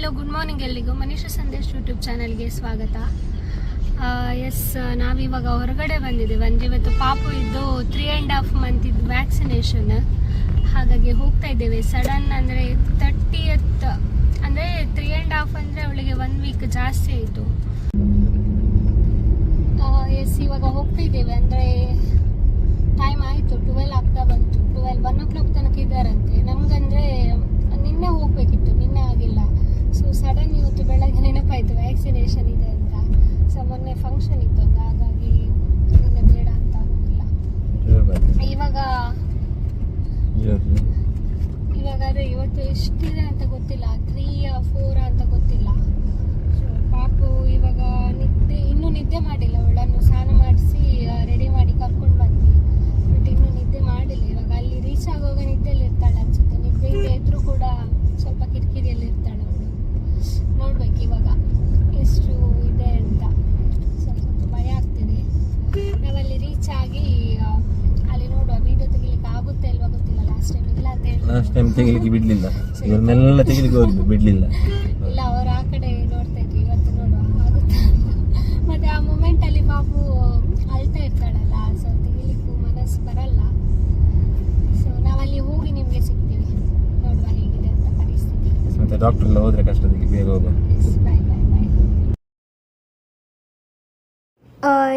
Hello good morning ಎಲ್ಲಿಗೂ ಮನೀಷ Sandesh YouTube ಚಾನಲ್ಗೆ ಸ್ವಾಗತ. ಎಸ್ ನಾವಿವಾಗ ಹೊರಗಡೆ ಬಂದಿದ್ದೇವೆ. ಅಂದರೆ ಇವತ್ತು ಪಾಪು ಇದ್ದು ತ್ರೀ ಆ್ಯಂಡ್ ಹಾಫ್ ಮಂತ್ ಇದ್ದು ವ್ಯಾಕ್ಸಿನೇಷನ್ ಹಾಗಾಗಿ ಹೋಗ್ತಾ ಇದ್ದೇವೆ. ಸಡನ್ ಅಂದರೆ ತರ್ಟಿಯತ್ ಅಂದರೆ ತ್ರೀ ಆ್ಯಂಡ್ ಹಾಫ್ ಅಂದರೆ ಅವಳಿಗೆ ಒನ್ ವೀಕ್ ಜಾಸ್ತಿ ಆಯಿತು. ಎಸ್ ಇವಾಗ ಹೋಗ್ತಾ ಇದ್ದೇವೆ. ಅಂದರೆ ಟೈಮ್ ಆಯಿತು. ಟ್ವೆಲ್ ಆಗ್ತಾ ಬಂತು. ಟುವೆಲ್ ಒನ್ ಓ ಕ್ಲಾಕ್ ತನಕ ಇದ್ದಾರಂತೆ. ನಮ್ಗಂದ್ರೆ ನಿನ್ನೆ ಹೋಗಬೇಕಿತ್ತು. ನಿನ್ನೆ ಆಗಿಲ್ಲ. ಸೊ ಸಡನ್ ಇವತ್ತು ಬೆಳಗ್ಗೆ ನೆನಪಾಯಿತು ವ್ಯಾಕ್ಸಿನೇಷನ್ ಇದೆ ಅಂತ. ಸೊ ಮೊನ್ನೆ ಫಂಕ್ಷನ್ ಇತ್ತು ಅಂತ ಹಾಗಾಗಿ ನಿನ್ನೆ ಬೇಡ ಅಂತ ಹೋಗಿಲ್ಲ ಇವಾಗ ಇವಾಗ ಅದೇ ಇವತ್ತು ಎಷ್ಟಿದೆ ಅಂತ ಗೊತ್ತಿಲ್ಲ ತ್ರೀ ಫೋರ್ ಅಂತ ಗೊತ್ತಿಲ್ಲ. ಸೊ ಪಾಪು ಇವಾಗ ನಿದ್ದೆ ಇನ್ನೂ ನಿದ್ದೆ ಮಾಡಿಲ್ಲ ಅವಳನ್ನು ಸ್ನಾನ ಮಾಡಿಸಿ ರೆಡಿ ಮಾಡಿ ಕರ್ಕೊಂಡು ಬಂದ್ವಿ ಬಟ್ ಇನ್ನೂ ನಿದ್ದೆ ಮಾಡಿಲ್ಲ ಇವಾಗ ಅಲ್ಲಿ ರೀಚ್ ಆಗುವಾಗ ನಿದ್ದೆಯಲ್ಲಿ ಇರ್ತಾಳೆ ಅನ್ಸುತ್ತೆ ನಿದ್ದೆ ಇಲ್ಲದೆ ಇದ್ರೂ ಕೂಡ ಸ್ವಲ್ಪ ಕಿರಿಕಿರಿಯಲ್ಲಿ ಇರ್ತಾಳೆ ಅವಳು ನೋಡ್ಬೇಕು ಇವಾಗ ಎಷ್ಟು ಇದೆ ಅಂತ ಸ್ವಲ್ಪ ಸ್ವಲ್ಪ ಭಯ ಆಗ್ತಿದೆ ನಾವಲ್ಲಿ ರೀಚ್ ಆಗಿ ಆ, ಅಲ್ಲಿ ನೋಡುವ ವಿಡಿಯೋ ತೆಗಿಲಿಕ್ಕೆ ಆಗುತ್ತೆ ಇಲ್ವಾ ಗೊತ್ತಿಲ್ಲ ಲಾಸ್ಟ್ ಟೈಮ್ ಇಲ್ಲ ಅಂತ ಟೈಮ್ ತೆಗಿಲಿಕ್ಕೆ ಬಿಡಲಿಲ್ಲ. ಇವ್ರನ್ನೆಲ್ಲ ತೆಗಿಲಿಕ್ಕೆ ಹೋಗಿದ್ದು ಬಿಡ್ಲಿಲ್ಲ. ಇಲ್ಲ ಅವರು ಆ ಕಡೆ ನೋಡ್ತಾ ಇವತ್ತು ನೋಡುವ ಆಗುತ್ತಾ ಮತ್ತೆ ಆ ಮೊಮೆಂಟ್ ಅಲ್ಲಿ ಪಾಪು ಅಳ್ತಾ ಇರ್ತಾಳಲ್ಲ ಸೊ ತೆಗಿಲಿಕ್ಕೂ ಮನಸ್ಸು ಬರಲ್ಲ. ಸೊ ನಾವಲ್ಲಿ ಹೋಗಿ ನಿಮ್ಗೆ ಸಿಗ್ತೀವಿ. ನೋಡುವ ಹೇಗಿದೆ ಅಂತ ಪರಿಸ್ಥಿತಿ. ಮತ್ತೆ ಡಾಕ್ಟರ್ ಎಲ್ಲ ಹೋದ್ರೆ ಕಷ್ಟದಲ್ಲಿ ಬೇಗ ಹೋಗುವ. ಬಾಯ್ ಬಾಯ್ ಬಾಯ್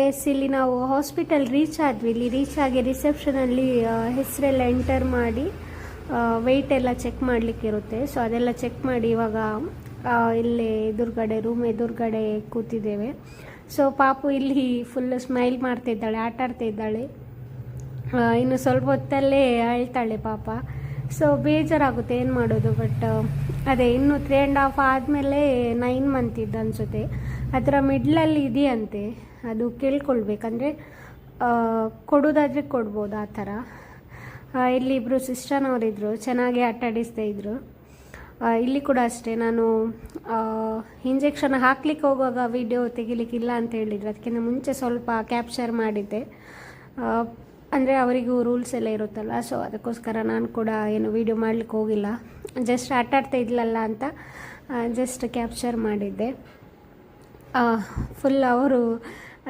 ಎಸ್ ಇಲ್ಲಿ ನಾವು ಹಾಸ್ಪಿಟಲ್ ರೀಚ್ ಆದ್ವಿ. ಇಲ್ಲಿ ರೀಚ್ ಆಗಿ ರಿಸೆಪ್ಷನಲ್ಲಿ ಹೆಸರೆಲ್ಲ ಎಂಟರ್ ಮಾಡಿ. ವೆಯ್ಟ್ ಎಲ್ಲ ಚೆಕ್ ಮಾಡಲಿಕ್ಕಿರುತ್ತೆ ಸೊ ಅದೆಲ್ಲ ಚೆಕ್ ಮಾಡಿ ಇವಾಗ ಇಲ್ಲಿ ಎದುರುಗಡೆ ರೂಮ್ ಎದುರುಗಡೆ ಕೂತಿದ್ದೇವೆ. ಸೊ ಪಾಪು ಇಲ್ಲಿ ಫುಲ್ ಸ್ಮೈಲ್ ಮಾಡ್ತಿದ್ದಾಳೆ ಆಟ ಆಡ್ತಿದ್ದಾಳೆ ಇನ್ನು ಸ್ವಲ್ಪ ಹೊತ್ತಲ್ಲೇ ಅಳ್ತಾಳೆ ಪಾಪ. ಸೊ ಬೇಜಾರಾಗುತ್ತೆ ಏನು ಮಾಡೋದು ಬಟ್ ಅದೇ ಇನ್ನು ತ್ರೀ ಆ್ಯಂಡ್ ಹಾಫ್ ಆದಮೇಲೆ ನೈನ್ ಮಂತ್ ಇದ್ದು ಅನಿಸುತ್ತೆ. ಅದರ ಮಿಡ್ಲಲ್ಲಿ ಇದೆಯಂತೆ, ಅದು ಕೇಳ್ಕೊಳ್ಬೇಕಂದ್ರೆ ಕೊಡೋದಾದರೆ ಕೊಡ್ಬೋದು ಆ ಥರ. ಇಲ್ಲಿ ಇಬ್ಬರು ಸಿಸ್ಟರ್ನವರಿದ್ದರು ಚೆನ್ನಾಗಿ ಆಟಾಡಿಸ್ತಾ ಇದ್ದರು ಇಲ್ಲಿ ಕೂಡ ಅಷ್ಟೇ, ನಾನು ಇಂಜೆಕ್ಷನ್ ಹಾಕ್ಲಿಕ್ಕೆ ಹೋಗುವಾಗ ವಿಡಿಯೋ ತೆಗಿಲಿಕ್ಕಿಲ್ಲ ಅಂತ ಹೇಳಿದ್ರು. ಅದಕ್ಕಿಂತ ಮುಂಚೆ ಸ್ವಲ್ಪ ಕ್ಯಾಪ್ಚರ್ ಮಾಡಿದ್ದೆ. ಅಂದರೆ ಅವರಿಗೂ ರೂಲ್ಸ್ ಎಲ್ಲ ಇರುತ್ತಲ್ಲ ಸೊ ಅದಕ್ಕೋಸ್ಕರ ನಾನು ಕೂಡ ಏನು ವಿಡಿಯೋ ಮಾಡಲಿಕ್ಕೆ ಹೋಗಿಲ್ಲ. ಜಸ್ಟ್ ಆಟಾಡ್ತಾ ಇದ್ಲಲ್ಲ ಅಂತ ಜಸ್ಟ್ ಕ್ಯಾಪ್ಚರ್ ಮಾಡಿದ್ದೆ. ಫುಲ್ ಅವರು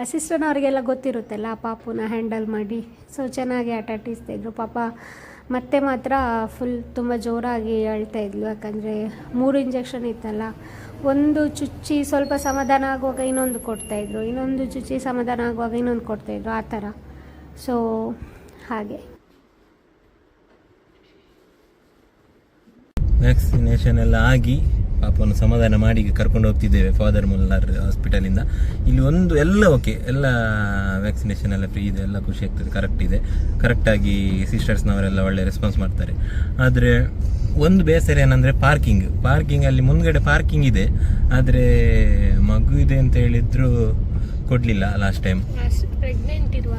ಸಿಸ್ಟರ್ನವ್ರಿಗೆಲ್ಲ ಗೊತ್ತಿರುತ್ತಲ್ಲ, ಆ ಪಾಪುನ ಹ್ಯಾಂಡಲ್ ಮಾಡಿ. ಸೊ ಚೆನ್ನಾಗಿ ಆಟ ಇದ್ರು. ಪಾಪ ಮತ್ತೆ ಮಾತ್ರ ಫುಲ್ ತುಂಬ ಜೋರಾಗಿ ಅಳ್ತಾ ಇದ್ಲು. ಯಾಕಂದರೆ ಮೂರು ಇಂಜೆಕ್ಷನ್ ಇತ್ತಲ್ಲ. ಒಂದು ಚುಚ್ಚಿ ಸ್ವಲ್ಪ ಸಮಾಧಾನ ಆಗುವಾಗ ಇನ್ನೊಂದು ಕೊಡ್ತಾಯಿದ್ರು ಇನ್ನೊಂದು ಚುಚ್ಚಿ ಸಮಾಧಾನ ಆಗುವಾಗ ಇನ್ನೊಂದು ಕೊಡ್ತಾಯಿದ್ರು ಆ ಥರ. ಸೊ ಹಾಗೆ. ವ್ಯಾಕ್ಸಿನೇಷನ್ ಎಲ್ಲ ಆಗಿ ಪಾಪವನ್ನು ಸಮಾಧಾನ ಮಾಡಿ ಕರ್ಕೊಂಡು ಹೋಗ್ತಿದ್ದೇವೆ ಫಾದರ್ ಮುಲ್ಲಾರ್ ಹಾಸ್ಪಿಟಲಿಂದ ಇಲ್ಲಿ ಒಂದು ಎಲ್ಲ ಓಕೆ ಎಲ್ಲ ವ್ಯಾಕ್ಸಿನೇಷನ್ ಎಲ್ಲ ಫ್ರೀ ಇದೆ ಎಲ್ಲ ಖುಷಿ ಆಗ್ತದೆ ಕರೆಕ್ಟ್ ಇದೆ. ಕರೆಕ್ಟಾಗಿ ಸಿಸ್ಟರ್ಸ್ನವರೆಲ್ಲ ಒಳ್ಳೆ ರೆಸ್ಪಾನ್ಸ್ ಮಾಡ್ತಾರೆ. ಆದರೆ ಒಂದು ಬೇಸರ ಏನಂದರೆ ಪಾರ್ಕಿಂಗ್ ಪಾರ್ಕಿಂಗ್ ಅಲ್ಲಿ ಮುಂದ್ಗಡೆ ಪಾರ್ಕಿಂಗ್ ಇದೆ ಆದರೆ ಮಗು ಇದೆ ಅಂತ ಹೇಳಿದ್ರು ಕೊಡಲಿಲ್ಲ ಲಾಸ್ಟ್ ಟೈಮ್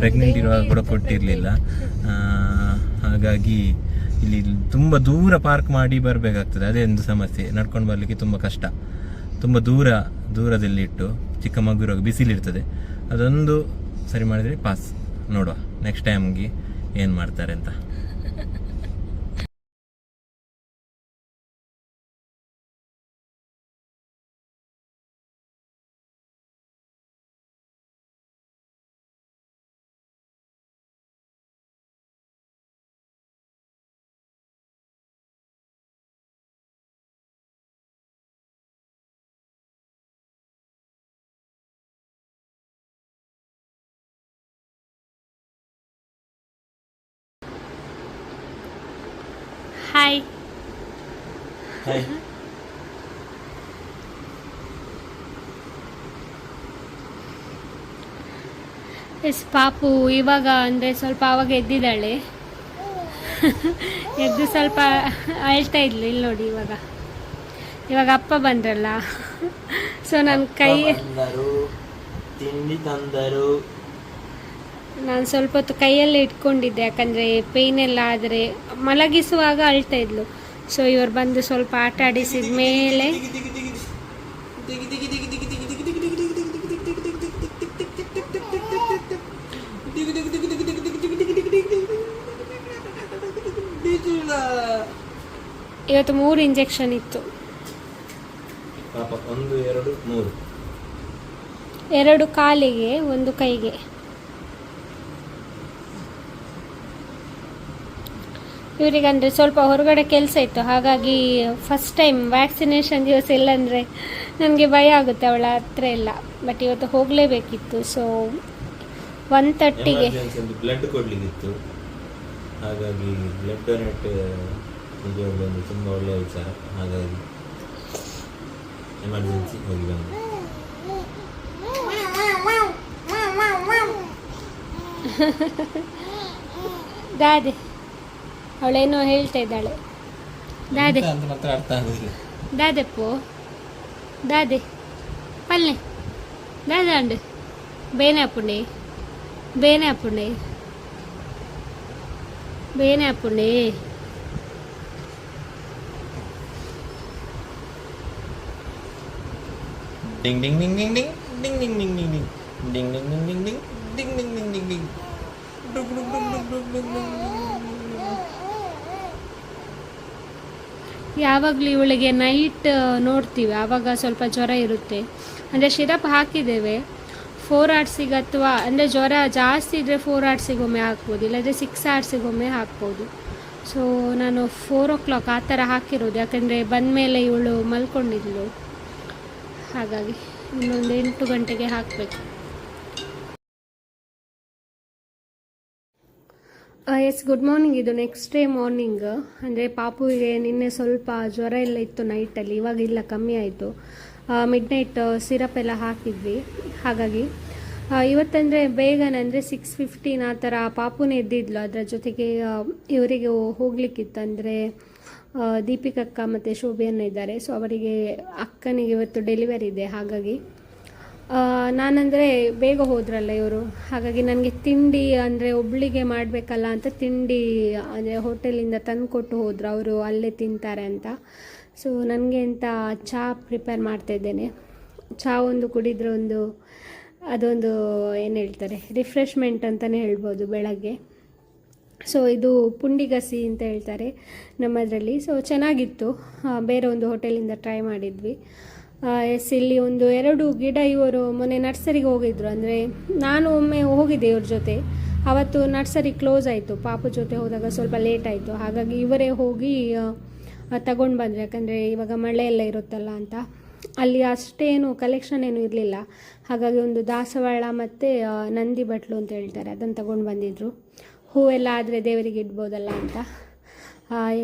ಪ್ರೆಗ್ನೆಂಟ್ ಇರುವಾಗ. ಕೂಡ ಕೊಟ್ಟಿರಲಿಲ್ಲ. ಹಾಗಾಗಿ ಇಲ್ಲಿ ತುಂಬ ದೂರ ಪಾರ್ಕ್ ಮಾಡಿ ಬರಬೇಕಾಗ್ತದೆ. ಅದೇ ಒಂದು ಸಮಸ್ಯೆ. ನಡ್ಕೊಂಡು ಬರಲಿಕ್ಕೆ ತುಂಬ ಕಷ್ಟ. ತುಂಬ ದೂರ, ದೂರದಲ್ಲಿ ಇಟ್ಟು ಮಗು ಇರುವಾಗ ಬಿಸಿಲಿರ್ತದೆ ಅದೊಂದು ಸರಿ ಮಾಡಿದರೆ ಪಾಸ್ ನೋಡುವ. ನೆಕ್ಸ್ಟ್ ಟೈಮ್ಗೆ ಏನು ಮಾಡ್ತಾರೆ ಅಂತ. ಹಾಯ್ ಎಸ್ ಪಾಪು ಇವಾಗ ಅಂದರೆ ಸ್ವಲ್ಪ ಆವಾಗ ಎದ್ದಿದ್ದಾಳೆ. ಎದ್ದು ಸ್ವಲ್ಪ ಅಳ್ತಾ ಇದ್ಲು ಇಲ್ಲಿ ನೋಡಿ ಇವಾಗ. ಇವಾಗ ಅಪ್ಪ ಬಂದ್ರಲ್ಲ. ಸೊ ನನ್ನ ಕೈ ತಿಂಡಿ ತಂದರು. ನಾನು ಸ್ವಲ್ಪ ಹೊತ್ತು ಕೈಯಲ್ಲೇ ಇಟ್ಕೊಂಡಿದ್ದೆ ಯಾಕಂದರೆ ಪೇಯ್ನ್ ಎಲ್ಲ ಆದರೆ ಮಲಗಿಸುವಾಗ ಅಳ್ತಾ ಇದ್ಲು. ಸೊ ಇವರು ಬಂದು ಸ್ವಲ್ಪ ಆಟ ಆಡಿಸಿದ ಮೇಲೆ ಇವತ್ತು ಮೂರು ಇಂಜೆಕ್ಷನ್ ಇತ್ತು. ಎರಡು ಕಾಲಿಗೆ ಒಂದು ಕೈಗೆ. ಇವರಿಗಂದರೆ ಸ್ವಲ್ಪ ಹೊರಗಡೆ ಕೆಲಸ ಇತ್ತು. ಹಾಗಾಗಿ ಫಸ್ಟ್ ಟೈಮ್ ವ್ಯಾಕ್ಸಿನೇಷನ್ ದಿವಸ ಇಲ್ಲಾಂದರೆ ನನಗೆ ಭಯ ಆಗುತ್ತೆ ಅವಳ ಹತ್ರ ಎಲ್ಲ. ಬಟ್ ಇವತ್ತು ಹೋಗಲೇಬೇಕಿತ್ತು. ಸೊ ಒನ್ ತರ್ಟಿಗೆ ಬ್ಲಡ್ ಕೊಡ್ಲಿಕ್ಕಿತ್ತು. ಹಾಗಾಗಿ ಬ್ಲಡ್ ಡೊನೇಟ್ ನಿಜವಾಗ್ಲೂ ಒಂದು ತುಂಬ ಒಳ್ಳೆಯ ವಿಚಾರ. ಹಾಗಾಗಿ ಎಮರ್ಜೆನ್ಸಿ ಹೋಗಿ ಬಂದು. ದಾದೆ. ಅವಳೇನೋ ಹೇಳ್ತಾ ಇದ್ದಾಳೆ ದಾದೆ ದಾದೆಪ್ಪು ದಾದೆ ಪಲ್ಲೆ ದಾದಾಂಡು ಬೇನೆ ಅಪ್ಪುಂಡೆ ಬೇನೆ ಅಪ್ಪುಂಡೆ ಬೇನೆ ಡಿಂಗ್ ಡಿಂಗ್ ಡಿಂಗ್ ಡಿಂಗ್ ಡಿಂಗ್ ಡಿಂಗ್ ಡಿಂಗ್ ಡಿಂಗ್ ಡಿಂಗ್ ಡಿಂಗ್ ಡಿಂಗ್ ಡಿಂಗ್ ಡಿಂಗ್ ಡಿಂಗ್ ಡಿಂಗ್ ಡಿಂಗ್ ಡಿಂಗ್ ಡಿಂಗ್ ಡಿಂಗ್ ಡುಗ್ ಡುಗ್ ಡುಗ್ ಡುಗ್ ಡುಗ್ ಯಾವಾಗಲೂ ಇವಳಿಗೆ ನೈಟ್ ನೋಡ್ತೀವಿ. ಆವಾಗ ಸ್ವಲ್ಪ ಜ್ವರ ಇರುತ್ತೆ. ಅಂದರೆ ಶಿರಪ್ ಹಾಕಿದ್ದೇವೆ. ಫೋರ್ ಆರ್ಟ್ಸಿಗೆ ಅಥವಾ, ಅಂದರೆ ಜ್ವರ ಜಾಸ್ತಿ ಇದ್ದರೆ ಫೋರ್ ಆರ್ಟ್ಸಿಗೊಮ್ಮೆ ಹಾಕ್ಬೋದು. ಇಲ್ಲಾಂದರೆ ಸಿಕ್ಸ್ ಆರ್ಟ್ಸಿಗೊಮ್ಮೆ ಹಾಕ್ಬೋದು. ಸೊ ನಾನು ಫೋರ್ ಓ ಕ್ಲಾಕ್ ಆ ಥರ ಹಾಕಿರೋದು. ಯಾಕಂದರೆ ಬಂದಮೇಲೆ ಇವಳು ಮಲ್ಕೊಂಡಿದ್ಲು. ಹಾಗಾಗಿ ಇನ್ನೊಂದು ಎಂಟು ಗಂಟೆಗೆ ಹಾಕಬೇಕು. ಎಸ್ ಗುಡ್ ಮಾರ್ನಿಂಗ್ ಇದು ನೆಕ್ಸ್ಟ್ ಡೇ ಮಾರ್ನಿಂಗ್ ಅಂದರೆ ಪಾಪುವಿಗೆ ನಿನ್ನೆ ಸ್ವಲ್ಪ ಜ್ವರ ಎಲ್ಲ ಇತ್ತು ನೈಟಲ್ಲಿ ಇವಾಗ ಇಲ್ಲ, ಕಮ್ಮಿ ಆಯಿತು. ಮಿಡ್ ನೈಟ್ ಸಿರಪ್ ಎಲ್ಲ ಹಾಕಿದ್ವಿ. ಹಾಗಾಗಿ ಇವತ್ತಂದರೆ ಬೇಗನೆ, ಅಂದರೆ ಸಿಕ್ಸ್ ಫಿಫ್ಟೀನ್ ಆ ಥರ ಪಾಪುನೇ ಎದ್ದಿದ್ಲು. ಅದರ ಜೊತೆಗೆ ಇವರಿಗೆ ಹೋಗ್ಲಿಕ್ಕಿತ್ತು ಅಂದರೆ ದೀಪಿಕಕ್ಕ ಮತ್ತು ಶೋಭೆಯನ್ನ ಇದ್ದಾರೆ. ಸೊ ಅವರಿಗೆ ಅಕ್ಕನಿಗೆ ಇವತ್ತು ಡೆಲಿವರಿ ಇದೆ. ಹಾಗಾಗಿ ನಾನಂದರೆ ಬೇಗ ಹೋದ್ರಲ್ಲ ಇವರು. ಹಾಗಾಗಿ ನನಗೆ ತಿಂಡಿ ಅಂದರೆ ಒಬ್ಳಿಗೆ ಮಾಡಬೇಕಲ್ಲ ಅಂತ ತಿಂಡಿ, ಅಂದರೆ ಹೋಟೆಲಿಂದ ತಂದು ಕೊಟ್ಟು ಹೋದ್ರು. ಅವರು ಅಲ್ಲೇ ತಿಂತಾರೆ ಅಂತ. ಸೊ ನನಗೆ ಅಂತ ಚಹಾ ಪ್ರಿಪೇರ್ ಮಾಡ್ತಾ ಇದ್ದೇನೆ. ಚಹಾ ಒಂದು ಕುಡಿದ್ರೆ ಒಂದು, ಅದೊಂದು ಏನು ಹೇಳ್ತಾರೆ ರಿಫ್ರೆಶ್ಮೆಂಟ್ ಅಂತಲೇ ಹೇಳ್ಬೋದು ಬೆಳಗ್ಗೆ. ಸೊ ಇದು ಪುಂಡಿಗಸಿ ಅಂತ ಹೇಳ್ತಾರೆ ನಮ್ಮದರಲ್ಲಿ. ಸೊ ಚೆನ್ನಾಗಿತ್ತು. ಬೇರೆ ಒಂದು ಹೋಟೆಲಿಂದ ಟ್ರೈ ಮಾಡಿದ್ವಿ. ಎಸ್, ಇಲ್ಲಿ ಒಂದು ಎರಡು ಗಿಡ ಇವರು ಮೊನ್ನೆ ನರ್ಸರಿಗೆ ಹೋಗಿದ್ರು. ಅಂದರೆ ನಾನು ಒಮ್ಮೆ ಹೋಗಿದ್ದೆ ಇವ್ರ ಜೊತೆ. ಅವತ್ತು ನರ್ಸರಿ ಕ್ಲೋಸ್ ಆಯಿತು. ಪಾಪು ಜೊತೆ ಹೋದಾಗ ಸ್ವಲ್ಪ ಲೇಟ್ ಆಯಿತು. ಹಾಗಾಗಿ ಇವರೇ ಹೋಗಿ ತಗೊಂಡು ಬಂದರು. ಯಾಕಂದರೆ ಇವಾಗ ಮಳೆ ಎಲ್ಲ ಇರುತ್ತಲ್ಲ ಅಂತ. ಅಲ್ಲಿ ಅಷ್ಟೇನು ಕಲೆಕ್ಷನ್ ಏನು ಇರಲಿಲ್ಲ. ಹಾಗಾಗಿ ಒಂದು ದಾಸವಾಳ ಮತ್ತು ನಂದಿ ಬಟ್ಲು ಅಂತ ಹೇಳ್ತಾರೆ. ಅದನ್ನು ತಗೊಂಡು ಬಂದಿದ್ರು. ಹೂವೆಲ್ಲ ಆದರೆ ದೇವರಿಗೆ ಇಡ್ಬೋದಲ್ಲ ಅಂತ.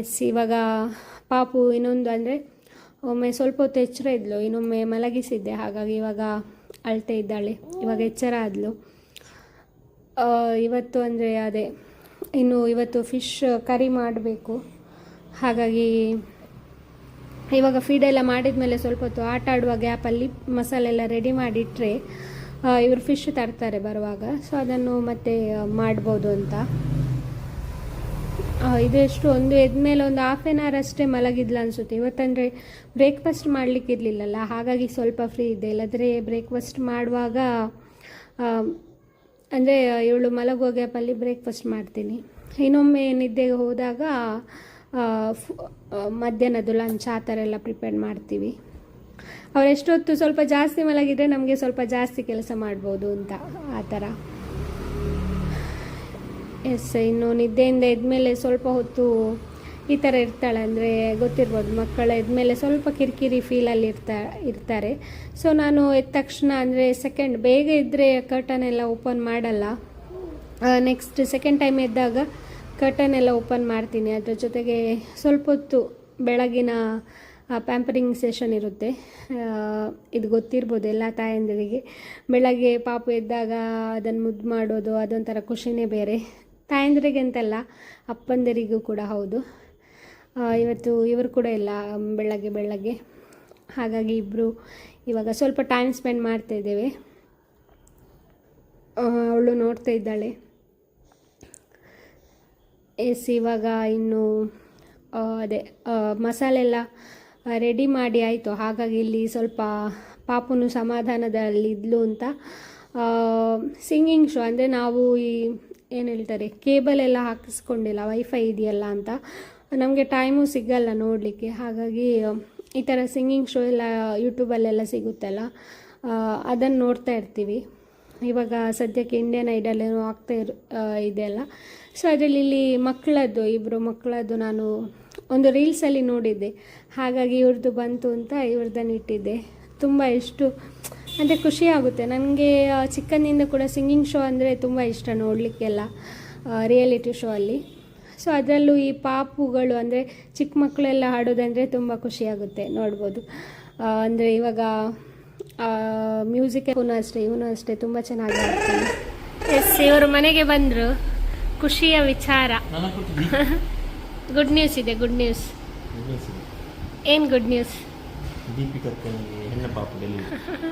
ಎಸ್, ಇವಾಗ ಪಾಪು ಇನ್ನೊಂದು ಅಂದರೆ ಒಮ್ಮೆ ಸ್ವಲ್ಪ ಹೊತ್ತು ಎಚ್ಚರ ಇದ್ಲು, ಇನ್ನೊಮ್ಮೆ ಮಲಗಿಸಿದ್ದೆ. ಹಾಗಾಗಿ ಇವಾಗ ಅಳ್ತೆ ಇದ್ದಾಳೆ, ಇವಾಗ ಎಚ್ಚರ ಆದಳು ಇವತ್ತು ಅಂದರೆ ಅದೇ, ಇನ್ನು ಇವತ್ತು ಫಿಶ್ ಕರಿ ಮಾಡಬೇಕು. ಹಾಗಾಗಿ ಇವಾಗ ಫೀಡೆಲ್ಲ ಮಾಡಿದ ಮೇಲೆ ಸ್ವಲ್ಪ ಹೊತ್ತು ಆಟ ಆಡುವ ಗ್ಯಾಪಲ್ಲಿ ಮಸಾಲೆ ಎಲ್ಲ ರೆಡಿ ಮಾಡಿಟ್ಟರೆ ಇವರು ಫಿಶ್ ತರ್ತಾರೆ ಬರುವಾಗ. ಸೊ ಅದನ್ನು ಮತ್ತೆ ಮಾಡ್ಬೋದು ಅಂತ. ಇದೆಷ್ಟು ಒಂದು ಎದ್ಮೇಲೆ ಒಂದು ಹಾಫ್ ಆನ್ ಅವರ್ ಅಷ್ಟೇ ಮಲಗಿದ್ಲ ಅನ್ಸುತ್ತೆ. ಇವತ್ತಂದರೆ ಬ್ರೇಕ್ಫಾಸ್ಟ್ ಮಾಡ್ಲಿಕ್ಕೆ ಇರಲಿಲ್ಲಲ್ಲ, ಹಾಗಾಗಿ ಸ್ವಲ್ಪ ಫ್ರೀ ಇದೆ ಇಲ್ಲದ್ರೆ ಬ್ರೇಕ್ಫಾಸ್ಟ್ ಮಾಡುವಾಗ ಅಂದರೆ ಇವಳು ಮಲಗುವ ಗ್ಯಾಪಲ್ಲಿ ಬ್ರೇಕ್ಫಾಸ್ಟ್ ಮಾಡ್ತೀನಿ. ಇನ್ನೊಮ್ಮೆ ನಿದ್ದೆಗೆ ಹೋದಾಗ ಮಧ್ಯಾಹ್ನದ್ದು ಲಂಚ್ ಆ ಥರ ಎಲ್ಲ ಪ್ರಿಪೇರ್ ಮಾಡ್ತೀವಿ. ಅವರೆಷ್ಟೊತ್ತು ಸ್ವಲ್ಪ ಜಾಸ್ತಿ ಮಲಗಿದ್ರೆ ನಮಗೆ ಸ್ವಲ್ಪ ಜಾಸ್ತಿ ಕೆಲಸ ಮಾಡ್ಬೋದು ಅಂತ, ಆ ಥರ. ಎಸ್ ಇನ್ನು ನಿದ್ದೆಯಿಂದ ಎದ್ಮೇಲೆ ಸ್ವಲ್ಪ ಹೊತ್ತು ಈ ಥರ ಇರ್ತಾಳೆ ಅಂದರೆ ಗೊತ್ತಿರ್ಬೋದು, ಮಕ್ಕಳು ಎದ್ಮೇಲೆ ಸ್ವಲ್ಪ ಕಿರಿಕಿರಿ ಫೀಲಲ್ಲಿ ಇರ್ತಾ, ಇರ್ತಾರೆ. ಸೊ ನಾನು ಎದ್ದ ತಕ್ಷಣ ಅಂದರೆ ಸೆಕೆಂಡ್ ಬೇಗ ಇದ್ದರೆ ಕರ್ಟನ್ ಎಲ್ಲ ಓಪನ್ ಮಾಡಲ್ಲ. ನೆಕ್ಸ್ಟ್ ಸೆಕೆಂಡ್ ಟೈಮ್ ಎದ್ದಾಗ ಕರ್ಟನ್ ಎಲ್ಲ ಓಪನ್ ಮಾಡ್ತೀನಿ. ಅದರ ಜೊತೆಗೆ ಸ್ವಲ್ಪ ಹೊತ್ತು ಬೆಳಗಿನ ಪ್ಯಾಂಪರಿಂಗ್ ಸೆಷನ್ ಇರುತ್ತೆ. ಇದು ಗೊತ್ತಿರ್ಬೋದು ಎಲ್ಲ ತಾಯಂದಿರಿಗೆ. ಬೆಳಗ್ಗೆ ಪಾಪು ಎದ್ದಾಗ ಅದನ್ನು ಮುದ್ದು ಮಾಡೋದು ಅದೊಂಥರ ಖುಷಿನೇ ಬೇರೆ. ತಾಯಂದಿರಿಗೆ ಅಂತಲ್ಲ ಅಪ್ಪಂದಿರಿಗೂ ಕೂಡ ಹೌದು. ಇವತ್ತು ಇವರು ಕೂಡ ಇಲ್ಲ ಬೆಳಗ್ಗೆ ಬೆಳಗ್ಗೆ ಹಾಗಾಗಿ ಇಬ್ಬರು ಇವಾಗ ಸ್ವಲ್ಪ ಟೈಮ್ ಸ್ಪೆಂಡ್ ಮಾಡ್ತಾ ಇದ್ದೇವೆ. ಅವಳು ನೋಡ್ತಾ ಇದ್ದಾಳೆ. ಎಸ್, ಇವಾಗ ಇನ್ನು ಅದೇ ಮಸಾಲೆಲ್ಲ ರೆಡಿ ಮಾಡಿ ಆಯಿತು. ಹಾಗಾಗಿ ಇಲ್ಲಿ ಸ್ವಲ್ಪ ಪಾಪುನು ಸಮಾಧಾನದಲ್ಲಿ ಇದ್ಲು ಅಂತ ಸಿಂಗಿಂಗ್ ಶೋ ಅಂದರೆ ನಾವು ಈ ಏನು ಹೇಳ್ತಾರೆ, ಕೇಬಲ್ ಎಲ್ಲ ಹಾಕಿಸ್ಕೊಂಡಿಲ್ಲ ವೈಫೈ ಇದೆಯಲ್ಲ ಅಂತ. ನಮಗೆ ಟೈಮು ಸಿಗಲ್ಲ ನೋಡಲಿಕ್ಕೆ. ಹಾಗಾಗಿ, ಈ ಥರ ಸಿಂಗಿಂಗ್ ಶೋ ಎಲ್ಲ ಯೂಟ್ಯೂಬಲ್ಲೆಲ್ಲ ಸಿಗುತ್ತಲ್ಲ ಅದನ್ನು ನೋಡ್ತಾ ಇರ್ತೀವಿ. ಇವಾಗ ಸದ್ಯಕ್ಕೆ ಇಂಡಿಯನ್ ಐಡಲ್ ಏನೋ ಆಗ್ತಾ ಇರ್ ಇದೆ ಇದೆಯಲ್ಲ ಸೊ ಅದರಲ್ಲಿ ಇಲ್ಲಿ ಮಕ್ಕಳದ್ದು ಇಬ್ಬರು ಮಕ್ಕಳದ್ದು ನಾನು ಒಂದು ರೀಲ್ಸಲ್ಲಿ ನೋಡಿದ್ದೆ. ಹಾಗಾಗಿ ಇವ್ರದ್ದು ಬಂತು ಅಂತ ಇವ್ರದ್ದನ್ನು ಇಟ್ಟಿದ್ದೆ. ತುಂಬ ಎಷ್ಟು ಅಂದರೆ ಖುಷಿ ಆಗುತ್ತೆ. ನನಗೆ ಚಿಕ್ಕಂದಿಂದ ಕೂಡ ಸಿಂಗಿಂಗ್ ಶೋ ಅಂದರೆ ತುಂಬ ಇಷ್ಟ ನೋಡಲಿಕ್ಕೆಲ್ಲ ರಿಯಾಲಿಟಿ ಶೋ ಅಲ್ಲಿ. ಸೊ ಅದರಲ್ಲೂ ಈ ಪಾಪುಗಳು ಅಂದರೆ ಚಿಕ್ಕ ಮಕ್ಕಳೆಲ್ಲ ಹಾಡೋದಂದರೆ ತುಂಬ ಖುಷಿಯಾಗುತ್ತೆ ನೋಡ್ಬೋದು. ಅಂದರೆ ಇವಾಗ ಮ್ಯೂಸಿಕ್ ಇವನು ಅಷ್ಟೇ ಇವನು ಅಷ್ಟೇ ತುಂಬ ಚೆನ್ನಾಗಿ ಆಡ್ತಾನೆ ಎಸ್ ಇವರು ಮನೆಗೆ ಬಂದರು. ಖುಷಿಯ ವಿಚಾರ. ಗುಡ್ ನ್ಯೂಸ್ ಇದೆ ಗುಡ್ ನ್ಯೂಸ್ ಏನು ಗುಡ್ ನ್ಯೂಸ್ ದೀಪಿಕಾ ಹೆಣ್ಣು ಪಾಪ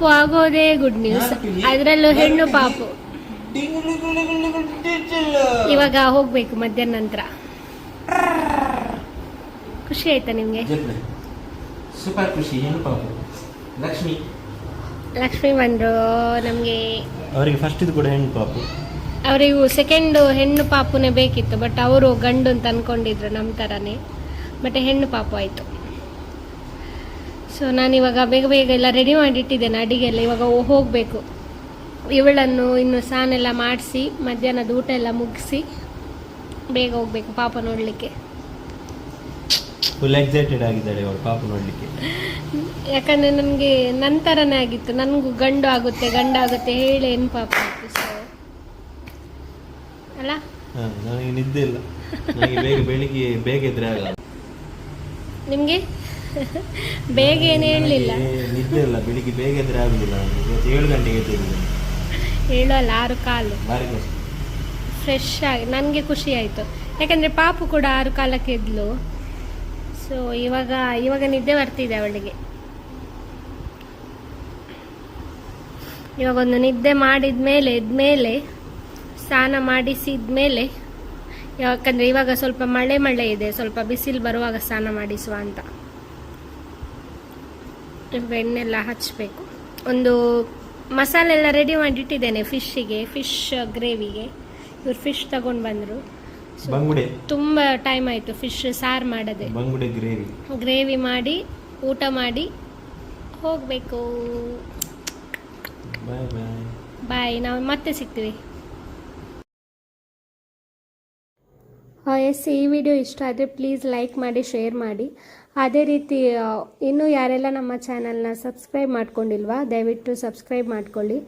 ಪಾಪು ಆಗೋದೇ ಗುಡ್ ನ್ಯೂಸ್ ಅದರಲ್ಲೂ ಹೆಣ್ಣು ಪಾಪು. ಇವಾಗ ಹೋಗ್ಬೇಕು ಮಧ್ಯಾಹ್ನ ನಂತರ. ಖುಷಿ ಆಯ್ತಾ ನಿಮಗೆ? ಸೂಪರ್ ಖುಷಿ ಹೆಣ್ಣು ಪಾಪ. ಲಕ್ಷ್ಮಿ. ಲಕ್ಷ್ಮಿ ಬಂದರು ನಮಗೆ ಅವರಿಗೆ ಫಸ್ಟ್ ಇದು ಕೂಡ ಹೆಣ್ಣು ಪಾಪು. ಅವರಿಗೂ ಸೆಕೆಂಡ್ ಹೆಣ್ಣು ಪಾಪುನೇ ಬೇಕಿತ್ತು ಬಟ್ ಅವರು ಗಂಡು ಅಂತ ಅನ್ಕೊಂಡಿದ್ರು ನಮ್ಮ ಥರನೇ ಬಟ್ ಹೆಣ್ಣು ಪಾಪು ಆಯಿತು. ಸೊ ನಾನಿವಾಗ ಬೇಗ ಬೇಗ ಎಲ್ಲ ರೆಡಿ ಮಾಡಿಟ್ಟಿದ್ದೇನೆ ಅಡಿಗೆ ಎಲ್ಲ ಇವಾಗ ಹೋಗಬೇಕು. ಇವಳನ್ನು ಇನ್ನು ಸ್ನಾನೆಲ್ಲ ಮಾಡಿಸಿ ಮಧ್ಯಾಹ್ನದ ಊಟ ಎಲ್ಲ ಮುಗಿಸಿ ಬೇಗ ಹೋಗಬೇಕು ಪಾಪ ನೋಡಲಿಕ್ಕೆ. ಫುಲ್ ಎಕ್ಸೈಟೆಡ್ ಆಗಿದ್ದಾಳೆ ಅವಳು ಪಾಪ ನೋಡಲಿಕ್ಕೆ. ಯಾಕಂದರೆ ನನಗೆ ನಂತರನೇ ಆಗಿತ್ತು. ನನಗೂ ಗಂಡು ಆಗುತ್ತೆ ಗಂಡು ಆಗುತ್ತೆ ಹೇಳಿ ಏನು ಪಾಪ ಆಯಿತು ಸೊ ಅಲ್ಲ ನನಗೆ ನಿದ್ದೆ ಇಲ್ಲ. ನನಗೆ ಬೇಗ ಬೆಳಿಗ್ಗೆ ಬೇಗ ಇದ್ರೆ ಆಗಲ್ಲ. ನಿಮಗೆ? ಬೇಗ ಏನು ಹೇಳಲಿಲ್ಲ. ನಿದ್ದೆ ಇಲ್ಲ ಬೆಳಿಗ್ಗೆ ಬೇಗ ಇದ್ರೆ ಆಗುದಿಲ್ಲ ಇವತ್ತು ಏಳು ಗಂಟೆಗೆ ಎದ್ದಿದ್ದೀನಿ ಹೇಳಲ್ಲ ಆರು ಕಾಲು. ಭಾರಿ ಕಷ್ಟ ಫ್ರೆಶ್ ಆಗಿ ನನಗೆ ಖುಷಿ ಆಯಿತು. ಯಾಕಂದರೆ ಪಾಪು ಕೂಡ ಆರು ಕಾಲಕ್ಕೆ ಎದ್ಲು. ಸೊ ಇವಾಗ ಇವಾಗ ನಿದ್ದೆ ಬರ್ತಿದೆ ಅವಳಿಗೆ. ಇವಾಗ ಒಂದು ನಿದ್ದೆ ಮಾಡಿದ ಮೇಲೆ ಇದ್ಮೇಲೆ ಸ್ನಾನ ಮಾಡಿಸಿದ ಮೇಲೆ ಯಾಕಂದರೆ ಇವಾಗ ಸ್ವಲ್ಪ ಮಳೆ ಮಳೆ ಇದೆ ಸ್ವಲ್ಪ ಬಿಸಿಲು ಬರುವಾಗ ಸ್ನಾನ ಮಾಡಿಸುವ ಅಂತ. ಇವಾಗ ಎಣ್ಣೆಲ್ಲ ಹಚ್ಚಬೇಕು ಒಂದು ಮಸಾಲೆ ಎಲ್ಲ ರೆಡಿ ಮಾಡಿಟ್ಟಿದ್ದೇನೆ ಫಿಶ್ಶಿಗೆ ಫಿಶ್ ಗ್ರೇವಿಗೆ ಇವ್ರು ಫಿಶ್ ತಗೊಂಡು ಬಂದರು. ತುಂಬ ಟೈಮ್ ಆಯಿತು ಫಿಶ್ ಸಾರು ಮಾಡದೆ. ಗ್ರೇವಿ ಗ್ರೇವಿ ಮಾಡಿ ಊಟ ಮಾಡಿ ಹೋಗಬೇಕು. ಬಾಯ್ ನಾವು ಮತ್ತೆ ಸಿಗ್ತೀವಿ. ಎಸ್ ಈ ವಿಡಿಯೋ ಇಷ್ಟ ಆದರೆ ಪ್ಲೀಸ್ ಲೈಕ್ ಮಾಡಿ ಶೇರ್ ಮಾಡಿ. ಅದೇ ರೀತಿ ಇನ್ನೂ ಯಾರೆಲ್ಲ ನಮ್ಮ ಚಾನಲ್ನ ಸಬ್ಸ್ಕ್ರೈಬ್ ಮಾಡ್ಕೊಂಡಿಲ್ವಾ ದಯವಿಟ್ಟು ಸಬ್ಸ್ಕ್ರೈಬ್ ಮಾಡ್ಕೊಳ್ಳಿ.